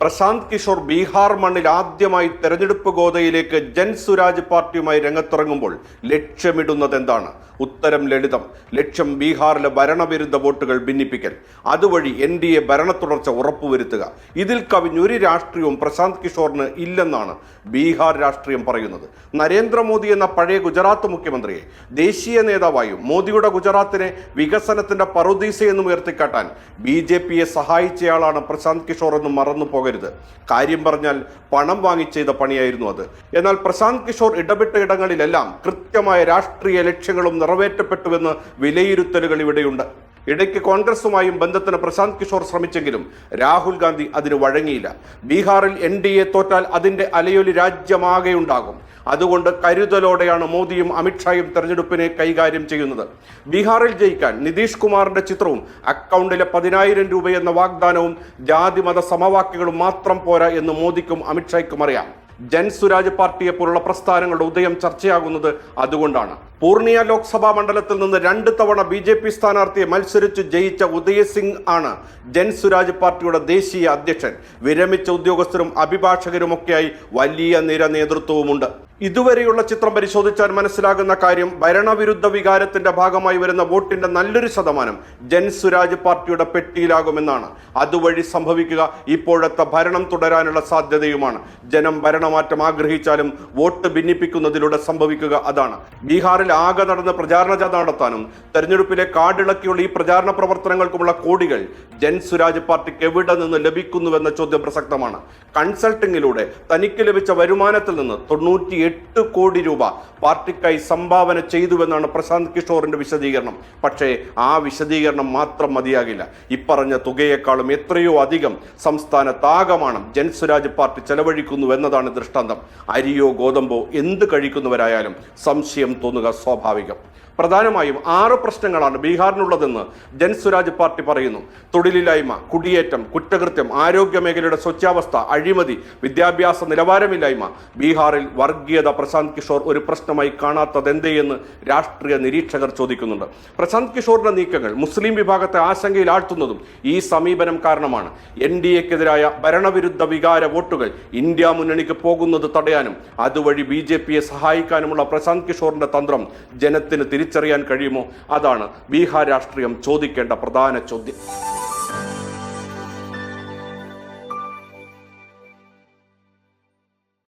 പ്രശാന്ത് കിഷോർ ബീഹാർ മണ്ണിൽ ആദ്യമായി തെരഞ്ഞെടുപ്പ് ഗോതയിലേക്ക് ജൻ സുരാജ് പാർട്ടിയുമായി രംഗത്തിറങ്ങുമ്പോൾ ലക്ഷ്യമിടുന്നത് എന്താണ് ഉത്തരം ലളിതം. ലക്ഷ്യം ബീഹാറിലെ ഭരണവിരുദ്ധ വോട്ടുകൾ ഭിന്നിപ്പിക്കൽ. അതുവഴി എൻ ഡി എ ഭരണ തുടർച്ച ഉറപ്പുവരുത്തുക. ഇതിൽ കവിഞ്ഞൊരു രാഷ്ട്രീയവും പ്രശാന്ത് കിഷോറിന് ഇല്ലെന്നാണ് ബീഹാർ രാഷ്ട്രീയം പറയുന്നത്. നരേന്ദ്രമോദി എന്ന പഴയ ഗുജറാത്ത് മുഖ്യമന്ത്രിയെ ദേശീയ നേതാവായും മോദിയുടെ ഗുജറാത്തിനെ വികസനത്തിന്റെ പറുദീസയെന്നും ഉയർത്തിക്കാട്ടാൻ ബി ജെ പിയെ സഹായിച്ചയാളാണ് പ്രശാന്ത് കിഷോർ എന്ന് മറന്നു പോകരുത്. കാര്യം പറഞ്ഞാൽ പണം വാങ്ങി ചെയ്ത പണിയായിരുന്നു അത്. എന്നാൽ പ്രശാന്ത് കിഷോർ ഇടപെട്ട ഇടങ്ങളിലെല്ലാം കൃത്യമായ രാഷ്ട്രീയ ലക്ഷ്യങ്ങളും നിറവേറ്റപ്പെട്ടുവെന്ന് വിലയിരുത്തലുകൾ ഇവിടെയുണ്ട്. ഇടയ്ക്ക് കോൺഗ്രസുമായും ബന്ധത്തിന് പ്രശാന്ത് കിഷോർ ശ്രമിച്ചെങ്കിലും രാഹുൽ ഗാന്ധി അതിന് വഴങ്ങിയില്ല. ബീഹാറിൽ എൻ തോറ്റാൽ അതിന്റെ അലയൊലി രാജ്യമാകെ ഉണ്ടാകും അതുകൊണ്ട് കരുതലോടെയാണ് മോദിയും അമിത്ഷായും തെരഞ്ഞെടുപ്പിനെ കൈകാര്യം ചെയ്യുന്നത്. ബീഹാറിൽ ജയിക്കാൻ നിതീഷ് കുമാറിന്റെ ചിത്രവും അക്കൗണ്ടിലെ പതിനായിരം എന്ന വാഗ്ദാനവും ജാതിമത സമവാക്യങ്ങളും മാത്രം പോരാ എന്ന് മോദിക്കും അമിത്ഷായ്ക്കും അറിയാം. ജൻ സുരാജ് പാർട്ടിയെ പോലുള്ള പ്രസ്ഥാനങ്ങളുടെ ഉദയം ചർച്ചയാകുന്നത് അതുകൊണ്ടാണ്. പൂർണിയ ലോക്സഭാ മണ്ഡലത്തിൽ നിന്ന് രണ്ട് തവണ ബി ജെ പി സ്ഥാനാർത്ഥിയെ മത്സരിച്ച് ജയിച്ച ഉദയസിംഗ് ആണ് ജൻ സുരാജ് പാർട്ടിയുടെ ദേശീയ അധ്യക്ഷൻ. വിരമിച്ച ഉദ്യോഗസ്ഥരും അഭിഭാഷകരുമൊക്കെയായി വലിയ നിര നേതൃത്വവുമുണ്ട്. ഇതുവരെയുള്ള ചിത്രം പരിശോധിച്ചാൽ മനസ്സിലാകുന്ന കാര്യം ഭരണവിരുദ്ധ വികാരത്തിന്റെ ഭാഗമായി വരുന്ന വോട്ടിന്റെ നല്ലൊരു ശതമാനം ജൻ സുരാജ് പാർട്ടിയുടെ പെട്ടിയിലാകുമെന്നാണ്. അതുവഴി സംഭവിക്കുക ഇപ്പോഴത്തെ ഭരണം തുടരാനുള്ള സാധ്യതയുമാണ്. ജനം ഭരണമാറ്റം ആഗ്രഹിച്ചാലും വോട്ട് ഭിന്നിപ്പിക്കുന്നതിലൂടെ സംഭവിക്കുക അതാണ്. ബീഹാറിൽ ആകെ നടന്ന പ്രചാരണ ജാഥ നടത്താനും തെരഞ്ഞെടുപ്പിലെ കാടിളക്കിയുള്ള ഈ പ്രചാരണ പ്രവർത്തനങ്ങൾക്കുമുള്ള കോടികൾ ജൻ സുരാജ് പാർട്ടിക്ക് എവിടെ നിന്ന് ലഭിക്കുന്നുവെന്ന ചോദ്യം പ്രസക്തമാണ്. കൺസൾട്ടിങ്ങിലൂടെ തനിക്ക് ലഭിച്ച വരുമാനത്തിൽ നിന്ന് തൊണ്ണൂറ്റി എട്ട് കോടി രൂപ പാർട്ടിക്കായി സംഭാവന ചെയ്തുവെന്നാണ് പ്രശാന്ത് കിഷോറിന്റെ വിശദീകരണം. പക്ഷേ ആ വിശദീകരണം മാത്രം മതിയാകില്ല. ഇപ്പറഞ്ഞ തുകയേക്കാളും എത്രയോ അധികം സംസ്ഥാനത്താകമാണ് ജൻസ്വരാജ് പാർട്ടി ചെലവഴിക്കുന്നു എന്നതാണ് ദൃഷ്ടാന്തം. അരിയോ ഗോതമ്പോ എന്ത് കഴിക്കുന്നവരായാലും സംശയം തോന്നുക സ്വാഭാവികം. പ്രധാനമായും ആറ് പ്രശ്നങ്ങളാണ് ബീഹാറിനുള്ളതെന്ന് ജൻസ്വരാജ് പാർട്ടി പറയുന്നു. തൊഴിലില്ലായ്മ കുടിയേറ്റം കുറ്റകൃത്യം ആരോഗ്യ മേഖലയുടെ സ്വച്ഛാവസ്ഥ അഴിമതി വിദ്യാഭ്യാസ നിലവാരമില്ലായ്മ. ബീഹാറിൽ വർഗീയത പ്രശാന്ത് കിഷോർ ഒരു പ്രശ്നമായി കാണാത്തതെന്തേയെന്ന് രാഷ്ട്രീയ നിരീക്ഷകർ ചോദിക്കുന്നുണ്ട്. പ്രശാന്ത് കിഷോറിന്റെ നീക്കങ്ങൾ മുസ്ലിം വിഭാഗത്തെ ആശങ്കയിൽ ആഴ്ത്തുന്നതും ഈ സമീപനം കാരണമാണ്. എൻ ഡി എക്കെതിരായ ഭരണവിരുദ്ധ വികാര വോട്ടുകൾ ഇന്ത്യ മുന്നണിക്ക് പോകുന്നത് തടയാനും അതുവഴി ബി ജെ പിയെ സഹായിക്കാനുമുള്ള പ്രശാന്ത് കിഷോറിന്റെ തന്ത്രം ജനത്തിന് തിരിച്ചറിയാൻ കഴിയുമോ? അതാണ് ബീഹാർ രാഷ്ട്രീയം ചോദിക്കേണ്ട പ്രധാന ചോദ്യം.